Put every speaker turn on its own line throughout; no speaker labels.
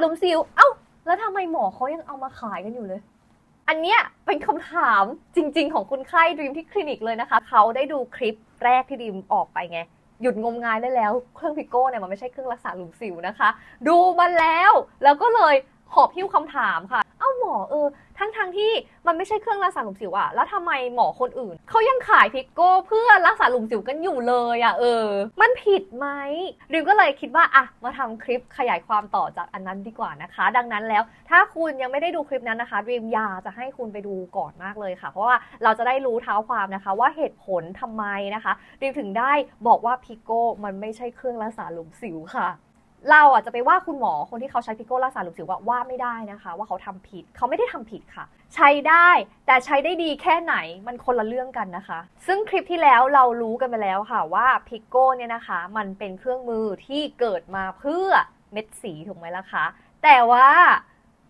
หลุมสิวเอ้า แล้วทำไมหมอเขายังเอามาขายกันอยู่เลย อันเนี้ยเป็นคำถามจริง ๆ ของคุณไข้ดีมที่คลินิกเลยนะคะ เขาได้ดูคลิปแรกที่ดีมออกไปไง หยุดงมงายได้แล้ว เครื่องพิโก้เนี่ยมันไม่ใช่เครื่องรักษาหลุมสิวนะคะ ดูมันแล้ว แล้วก็เลย หอบพิ้วคำถามค่ะ เอ้าหมอเออ ทั้งทงที่มันไม่ใช่เครื่องรักษาหลุมสิวอะแล้วทำไมหมอคนอื่น เขายังขายพิกโก้เพื่อรักษาหลุมสิวกันอยู่เลยอะเออ มันผิดไหมริมก็เลยคิดว่าอะมาทำคลิปขยายความต่อจากอันนั้นดีกว่านะคะ ดังนั้นแล้วถ้าคุณยังไม่ได้ดูคลิปนั้นนะคะริมอยากจะให้คุณไปดูก่อนมากเลยค่ะ เพราะว่าเราจะได้รู้เท้าความนะคะ ว่าเหตุผลทำไมนะคะริมถึงได้บอกว่าพิกโก้มันไม่ใช่เครื่องรักษาหลุมสิวค่ะ เราอะจะไปว่าคุณหมอคนที่เขาใช้พิโก้รักษาหลุมสิวว่าว่าไม่ได้นะคะ ว่าเขาทำผิดเขาไม่ได้ทำผิดค่ะ ใช้ได้แต่ใช้ได้ดีแค่ไหนมันคนละเรื่องกันนะคะ ซึ่งคลิปที่แล้วเรารู้กันไปแล้วค่ะว่าพิโก้เนี่ยนะคะ มันเป็นเครื่องมือที่เกิดมาเพื่อเม็ดสีถูกไหมล่ะคะ แต่ว่า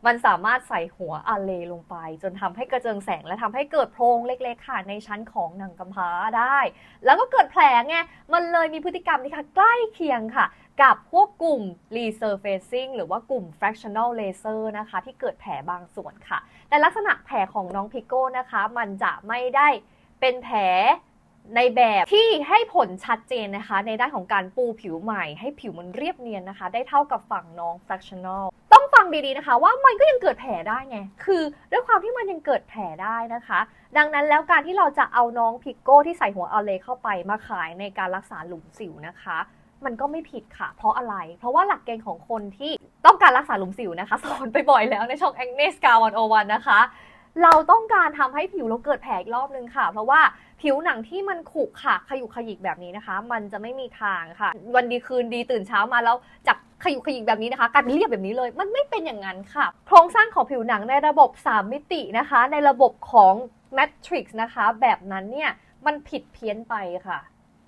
มันสามารถใส่หัวอาเลลงไป จนทำให้กระเจิงแสงและทำให้เกิดโพรงเล็กๆค่ะในชั้นของหนังกำพร้าได้ แล้วก็เกิดแผลไงมันเลยมีพฤติกรรมที่ค่ะใกล้เคียงค่ะ กับพวกกลุ่ม resurfacing หรือว่ากลุ่ม fractional laser นะคะ ที่เกิดแผลบางส่วนค่ะ แต่ลักษณะแผลของน้องพิโก้นะคะ มันจะไม่ได้เป็นแผล ในแบบที่ให้ผลชัดเจนนะคะ ในด้านของการปูผิวใหม่ ให้ผิวมันเรียบเนียนนะคะ ได้เท่ากับฝั่งน้อง fractional ต้องฟังดีๆนะคะ ว่ามันก็ยังเกิดแผลได้ไง คือด้วยความที่มันยังเกิดแผลได้นะคะ ดังนั้นแล้วการที่เราจะเอาน้องพิโก้ที่ใส่หัวอเลเข้าไปมาขายในการรักษาหลุมสิวนะคะมันก็ไม่ผิดค่ะ เพราะอะไร เพราะว่าหลักเกณฑ์ของคนที่ต้องการรักษาหลุมสิวนะคะ สอนไปบ่อยแล้วในช่อง a g n e s c a 101 นะคะ เราต้องการทำให้ผิวเราเกิดแผลอีกรอบนึงค่ะ เพราะว่า ผิวหนังที่มันขรุขระขยุกขยิกแบบนี้นะคะ มันจะไม่มีทางค่ะ วันดีคืนดีตื่นเช้ามาแล้วจากขยุกขยิกแบบนี้นะคะกลายเป็นเรียบแบบนี้เลย มันไม่เป็นอย่างนั้นค่ะ โครงสร้างของผิวหนังในระบบ 3 มิตินะคะ ในระบบของ Matrix นะคะ แบบนั้นเนี่ยมันผิดเพี้ยนไปค่ะ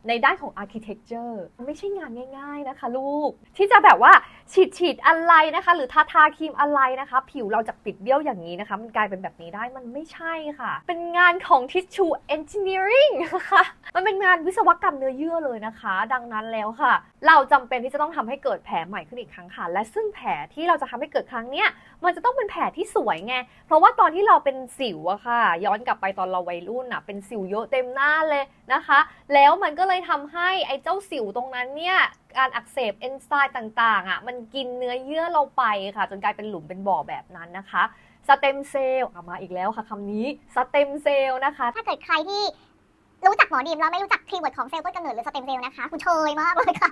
ในด้านของ architecture ไม่ใช่งานง่าย ๆนะคะ ลูก ที่จะแบบว่า ฉีดฉีดอะไรนะคะ หรือทาทาครีมอะไรนะคะ ผิวเราจากปิดเบี้ยวอย่างนี้นะคะ มันกลายเป็นแบบนี้ได้มันไม่ใช่ค่ะ เป็นงานของ tissue engineering นะคะมันเป็นงานวิศวกรรมเนื้อเยื่อเลยนะคะ ดังนั้นแล้วค่ะ เราจำเป็นที่จะต้องทำให้เกิดแผลใหม่ขึ้นอีกครั้งค่ะ และซึ่งแผลที่เราจะทำให้เกิดครั้งเนี้ยมันจะต้องเป็นแผลที่สวยไง เพราะว่าตอนที่เราเป็นสิวอะค่ะ ย้อนกลับไปตอนเราวัยรุ่นอะเป็นสิวเยอะเต็มหน้าเลยนะคะ แล้วมันก็เลยทำให้ไอ้เจ้าสิวตรงนั้นเนี่ยการอักเสบเอนไซม์ต่างๆอะมันกินเนื้อเยื่อเราไปค่ะ จนกลายเป็นหลุมเป็นบ่อแบบนั้นนะคะสเต็มเซลล์มาอีกแล้วค่ะคำนี้สเต็มเซลล์นะคะ
ถ้าเกิดใครที่รู้จักหมอดีมแล้วไม่รู้จักคีย์เวิร์ดของเซลล์ต้นกำเนิดหรือสเต็มเซลล์นะคะคุณเชยมากเลยค่ะ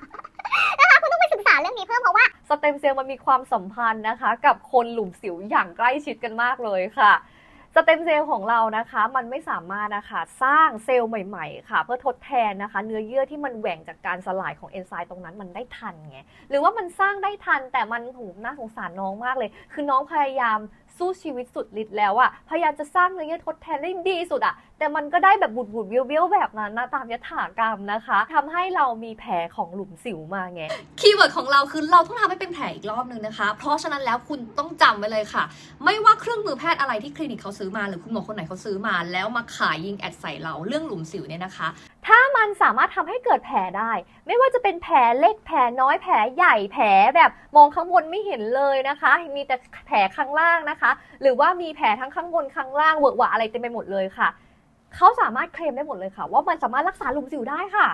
นะคะคุณต้องไปศึกษาเรื่องนี้เพิ่มเพราะว่า
สเต็มเซลล์มันมีความสัมพันธ์นะคะ กับคนหลุมสิวอย่างใกล้ชิดกันมากเลยค่ะส เต็มเซลล์ของเรานะคะ มันไม่สามารถนะคะสร้างเซลล์ใหม่ ๆ ค่ะ เพื่อทดแทนนะคะ เนื้อเยื่อที่มันแหว่งจากการสลายของเอนไซม์ตรงนั้นมันได้ทันไงหรือว่ามันสร้างได้ทันแต่มันหูน่าสงสารน้องมากเลย คือน้องพยายาม สู้ชีวิตสุดฤทธิ์แล้วอะพยายามจะสร้างเนื้อเยื่อทดแทนได้ดีสุดอะแต่มันก็ได้แบบบุดบุดๆเบี้ยวแบบนั้นนะตามยถากรรมนะคะทำให้เรามีแผลของหลุมสิวมาไงคีย์เวิร์ดของเราคือเราต้องทำให้เป็นแผลอีกรอบนึงนะคะ เพราะฉะนั้นแล้วคุณต้องจำไว้เลยค่ะ ไม่ว่าเครื่องมือแพทย์อะไรที่คลินิกเขาซื้อมาหรือคุณหมอคนไหนเขาซื้อมา แล้วมาขายยิงแอดใส่เราเรื่องหลุมสิวเนี่ยนะคะ มันสามารถทำให้เกิดแผลได้ ไม่ว่าจะเป็นแผลเล็กแผลน้อยแผลใหญ่แผลแบบมองข้างบนไม่เห็นเลยนะคะ มีแต่แผลข้างล่างนะคะ หรือว่ามีแผลทั้งข้างบนข้างล่างเวอะหวะอะไรเต็มไปหมดเลยค่ะเขาสามารถเคลมได้หมดเลยค่ะ ว่ามันสามารถรักษาหลุมสิวได้ค่ะ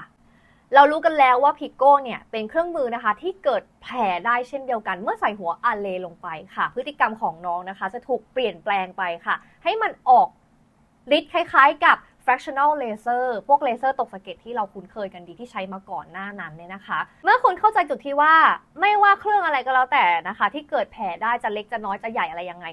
เรารู้กันแล้วว่าพิโก้เนี่ยเป็นเครื่องมือนะคะ ที่เกิดแผลได้เช่นเดียวกัน เมื่อใส่หัวอาเลลงไปค่ะ พฤติกรรมของน้องนะคะ จะถูกเปลี่ยนแปลงไปค่ะ ให้มันออกฤทธิ์คล้าย ๆ กับ fractional laser พวกเลเซอร์ตกสะเก็ดที่เราคุ้นเคยกันดีที่ใช้มาก่อนหน้านั้นเนี่ยนะคะ เมื่อคุณเข้าใจจุดที่ว่าไม่ว่าเครื่องอะไรก็แล้วแต่นะคะ ที่เกิดแผลได้จะเล็กจะน้อยจะใหญ่อะไรยังไง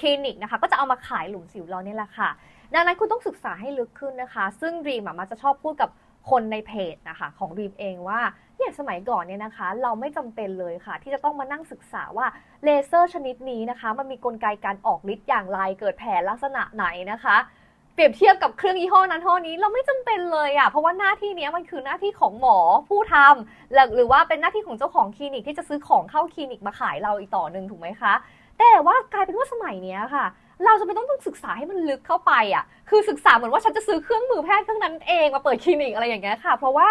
คลินิกนะคะ ก็จะเอามาขายหลุมสิวเราเนี่ยแหละค่ะ ดังนั้นคุณต้องศึกษาให้ลึกขึ้นนะคะ ซึ่งรีมอะมักจะชอบพูดกับคนในเพจนะคะของรีมเองว่าเนี่ยสมัยก่อนเนี่ยนะคะ เราไม่จำเป็นเลยค่ะ ที่จะต้องมานั่งศึกษาว่าเลเซอร์ชนิดนี้นะคะ มันมีกลไกการออกฤทธิ์อย่างไรเกิดแผลลักษณะไหนนะคะ เปรียบเทียบกับเครื่องยี่ห้อนั้นห้อนี้เราไม่จำเป็นเลยอะ่ะเพราะว่าหน้าที่เนี้ยมันคือหน้าที่ของหมอผู้ทำหรือว่าเป็นหน้าที่ของเจ้าของคลินิกที่จะซื้อของเข้าคลินิกมาขายเราอีกต่อหนึ่งถูกไหมคะ แต่ว่ากลายเป็นว่าสมัยเนี้ยค่ะ เราจะไม่ต้องต้องศึกษาให้มันลึกเข้าไปอะคือศึกษาเหมือนว่าฉันจะซื้อเครื่องมือแพทย์เครื่องนั้นเองมาเปิดคลินิกอะไรอย่างเงี้ยค่ะ เพราะว่า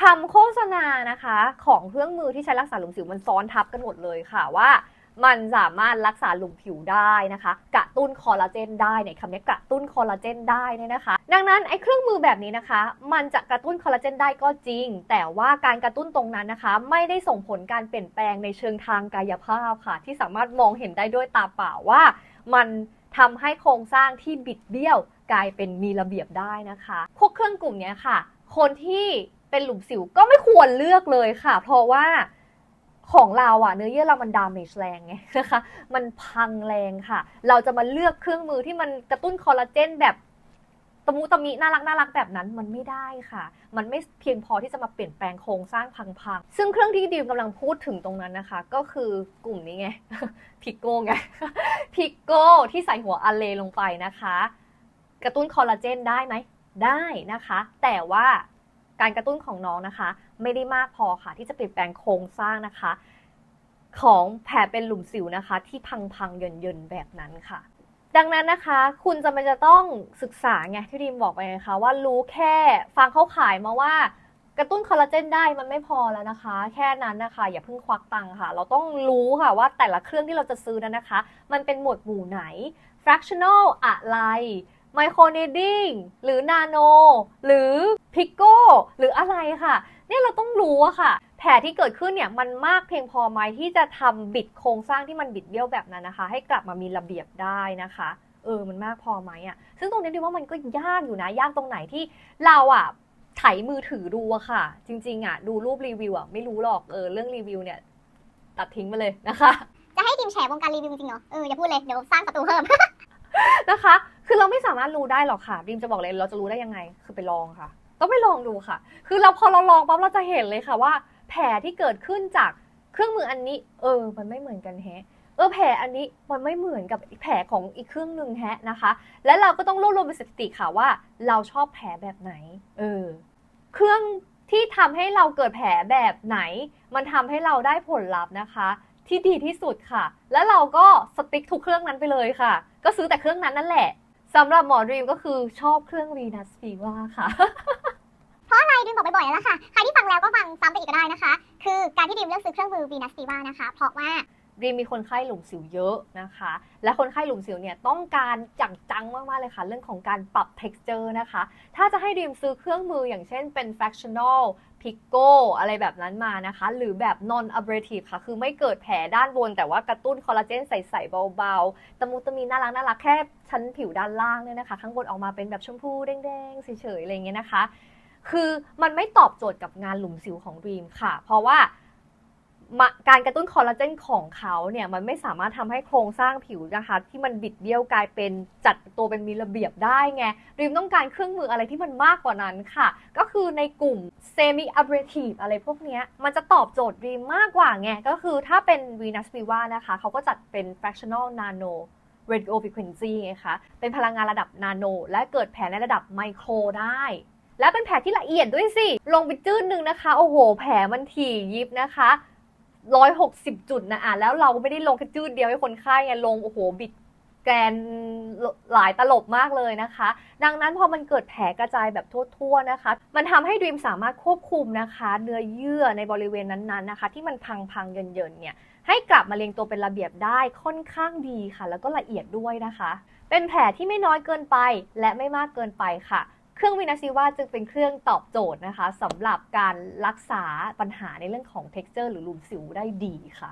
คำโฆษณานะคะ ของเครื่องมือที่ใช้รักษาหลุมสิวมันซ้อนทับกันหมดเลยค่ะว่า มันสามารถรักษาหลุมผิวได้นะคะ กระตุ้นคอลลาเจนได้ในยคำนี้กระตุ้นคอลลาเจนได้เนี่ยนะคะ ดังนั้นไอ้เครื่องมือแบบนี้นะคะ มันจะกระตุ้นคอลลาเจนได้ก็จริง แต่ว่าการกระตุ้นตรงนั้นนะคะ ไม่ได้ส่งผลการเปลี่ยนแปลงในเชิงทางกายภาพค่ะ ที่สามารถมองเห็นได้ด้วยตาเปล่าว่า มันทำให้โครงสร้างที่บิดเบี้ยวกลายเป็นมีระเบียบได้นะคะ พวกเครื่องกลุ่มนี้ค่ะ คนที่เป็นหลุมสิวก็ไม่ควรเลือกเลยค่ะ เพราะว่า ของเราอะเนื้อเยื่อเรามันดามเมจแรงไงนะคะมันพังแรงค่ะ เราจะมาเลือกเครื่องมือที่มันกระตุ้นคอลลาเจนแบบตะมุตะมิน่ารักน่ารักแบบนั้นมันไม่ได้ค่ะ มันไม่เพียงพอที่จะมาเปลี่ยนแปลงโครงสร้างพังๆ ซึ่งเครื่องที่ดิวกำลังพูดถึงตรงนั้นนะคะ ก็คือกลุ่มนี้ไง พิกโก้ไง พิกโก้ที่ใส่หัวอะเลลงไปนะคะ กระตุ้นคอลลาเจนได้ไหม ได้นะคะ แต่ว่า การกระตุ้นของน้องนะคะ ไม่ได้มากพอค่ะ ที่จะเปลี่ยนแปลงโครงสร้างนะคะ ของแผลเป็นหลุมสิวนะคะ ที่พังๆเยินๆแบบนั้นค่ะ ดังนั้นนะคะ คุณจะไม่จะต้องศึกษาไงที่ดีมบอกไปไงคะ ว่ารู้แค่ฟังเขาขายมาว่ากระตุ้นคอลลาเจนได้มันไม่พอแล้วนะคะ แค่นั้นนะคะ อย่าเพิ่งควักตังค์ค่ะ เราต้องรู้ค่ะว่าแต่ละเครื่องที่เราจะซื้อนั้นนะคะ มันเป็นหมวดหมู่ไหน fractional อะไร micro needing หรือ nano หรือ pico หรืออะไรค่ะ เนี่ยเราต้องรู้อะค่ะ แผลที่เกิดขึ้นเนี่ยมันมากเพียงพอไหมที่จะทำบิดโครงสร้างที่มันบิดเบี้ยวแบบนั้นนะคะ ให้กลับมามีระเบียบได้นะคะเออมันมากพอไหมอะซึ่งตรงนี้ดิว่ามันก็ยากอยู่นะยากตรงไหนที่เราอะไถมือถือดูอะค่ะ จริง ๆอะดูรูปรีวิวอะไม่รู้หรอกเออเรื่องรีวิวเนี่ยตัดทิ้งไปเลยนะคะ
จะให้ทีมแฉวงการรีวิวจริงเหรอเอออย่าพูดเลยเดี๋ยวสร้างศัตรูเพิ่ม
นะคะ คือเราไม่สามารถรู้ได้หรอกค่ะดิมจะบอกเลยเราจะรู้ได้ยังไง คือไปลองค่ะ ต้องไปลองดูค่ะ คือเราพอเราลองปั๊บเราจะเห็นเลยค่ะว่า แผลที่เกิดขึ้นจากเครื่องมืออันนี้ เออ มันไม่เหมือนกันแฮะเออแผลอันนี้มันไม่เหมือนกับแผลของอีกเครื่องหนึ่งแฮะนะคะ และเราก็ต้องรวบรวมเป็นสถิติค่ะว่า เราชอบแผลแบบไหน เออ เครื่องที่ทำให้เราเกิดแผลแบบไหน มันทำให้เราได้ผลลัพธ์นะคะ ที่ดีที่สุดค่ะ แล้วเราก็สติ๊กทุกเครื่องนั้นไปเลยค่ะ ก็ซื้อแต่เครื่องนั้นนั่นแหละ สำหรับหมอดรีมก็คือชอบเครื่องวีนัสฟีว่าค่ะ
ใคราะอะไรดิมบอกบ่อยๆแล้วล่ะค่ะ ใครที่ฟังแล้วก็ฟังซ้ำไปอีกก็ได้นะคะ คือการที่ดิมเลือกซื้อเครื่องมือ Venus Viva นะคะ เพราะว่า
รีมมีคนไข้หลุมสิวเยอะนะคะ และคนไข้หลุมสิวเนี่ยต้องการจังจังมากๆเลยค่ะ เรื่องของการปรับ texture นะคะ ถ้าจะให้รีมซื้อเครื่องมืออย่างเช่นเป็น fractional พิกโกอะไรแบบนั้นมานะคะ หรือแบบ non abrasive ค่ะ คือไม่เกิดแผลด้านบน แต่ว่ากระตุ้นคอลลาเจนใสๆเบาๆ ตะมุตะมีน่ารักน่ารักแค่ชั้นผิวด้านล่างเนี่ยนะคะ ข้างบนออกมาเป็นแบบชมพูแดงๆเฉยๆอะไรเงี้ยนะคะ คือมันไม่ตอบโจทย์กับงานหลุมสิวของรีมค่ะ เพราะว่า การกระตุ้นคอลลาเจนของเขาเนี่ยมันไม่สามารถทำให้โครงสร้างผิวนะคะ ที่มันบิดเบี้ยวกลายเป็นจัดตัวเป็นมีระเบียบได้ไงรีมต้องการเครื่องมืออะไรที่มันมากกว่านั้นค่ะ ก็คือในกลุ่ม semi abrasive อะไรพวกนี้มันจะตอบโจทย์รีมมากกว่าไง ก็คือถ้าเป็น Venus Viva นะคะ เขาก็จัดเป็น fractional nano radio frequency ไงคะเป็นพลังงานระดับนาโน และเกิดแผลในระดับไมโครได้และเป็นแผลที่ละเอียดด้วยสิ ลงไปจืดหนึ่งนะคะ โอ้โห แผลมันถี่ยิบนะคะ ร้อยหกสิบจุดนะอะแล้วเราไม่ได้ลงแค่จืดเดียวให้คนไข้ไงลงโอ้โหบิดแกนหลายตลบมากเลยนะคะ ดังนั้นพอมันเกิดแผลกระจายแบบทั่วๆนะคะ มันทำให้ดีมสามารถควบคุมนะคะ เนื้อเยื่อในบริเวณนั้นๆนะคะ ที่มันพังๆเยินๆเนี่ยให้กลับมาเรียงตัวเป็นระเบียบได้ค่อนข้างดีค่ะ แล้วก็ละเอียดด้วยนะคะ เป็นแผลที่ไม่น้อยเกินไปและไม่มากเกินไปค่ะ เครื่องวินาซีว่าจึงเป็นเครื่องตอบโจทย์นะคะสำหรับการรักษาปัญหาในเรื่องของ texture หรือหลุมสิวได้ดีค่ะ